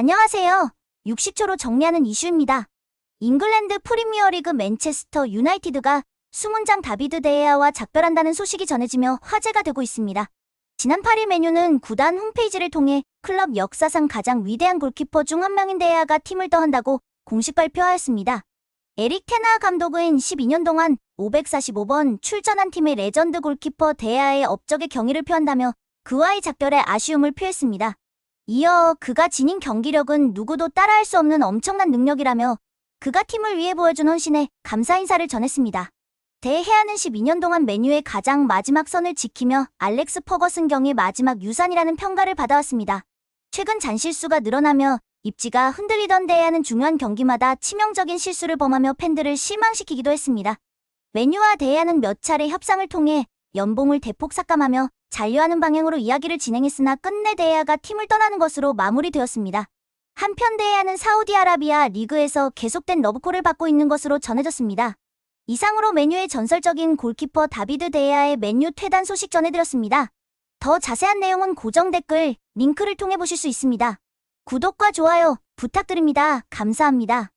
안녕하세요. 60초로 정리하는 이슈입니다. 잉글랜드 프리미어리그 맨체스터 유나이티드가 수문장 다비드 데에아와 작별한다는 소식이 전해지며 화제가 되고 있습니다. 지난 8일 메뉴는 구단 홈페이지를 통해 클럽 역사상 가장 위대한 골키퍼 중 한 명인 데에아가 팀을 떠한다고 공식 발표하였습니다. 에릭 테나 감독은 12년 동안 545번 출전한 팀의 레전드 골키퍼 데에아의 업적에 경의를 표한다며 그와의 작별에 아쉬움을 표했습니다. 이어 그가 지닌 경기력은 누구도 따라할 수 없는 엄청난 능력이라며 그가 팀을 위해 보여준 헌신에 감사 인사를 전했습니다. 대해아는 12년 동안 메뉴의 가장 마지막 선을 지키며 알렉스 퍼거슨 경의 마지막 유산이라는 평가를 받아왔습니다. 최근 잔실수가 늘어나며 입지가 흔들리던 대해아는 중요한 경기마다 치명적인 실수를 범하며 팬들을 실망시키기도 했습니다. 메뉴와 대해아는 몇 차례 협상을 통해 연봉을 대폭 삭감하며 잔류하는 방향으로 이야기를 진행했으나 끝내 데에아가 팀을 떠나는 것으로 마무리되었습니다. 한편 데에아는 사우디아라비아 리그에서 계속된 러브콜을 받고 있는 것으로 전해졌습니다. 이상으로 메뉴의 전설적인 골키퍼 다비드 데에아의 맨유 퇴단 소식 전해드렸습니다. 더 자세한 내용은 고정 댓글, 링크를 통해 보실 수 있습니다. 구독과 좋아요 부탁드립니다. 감사합니다.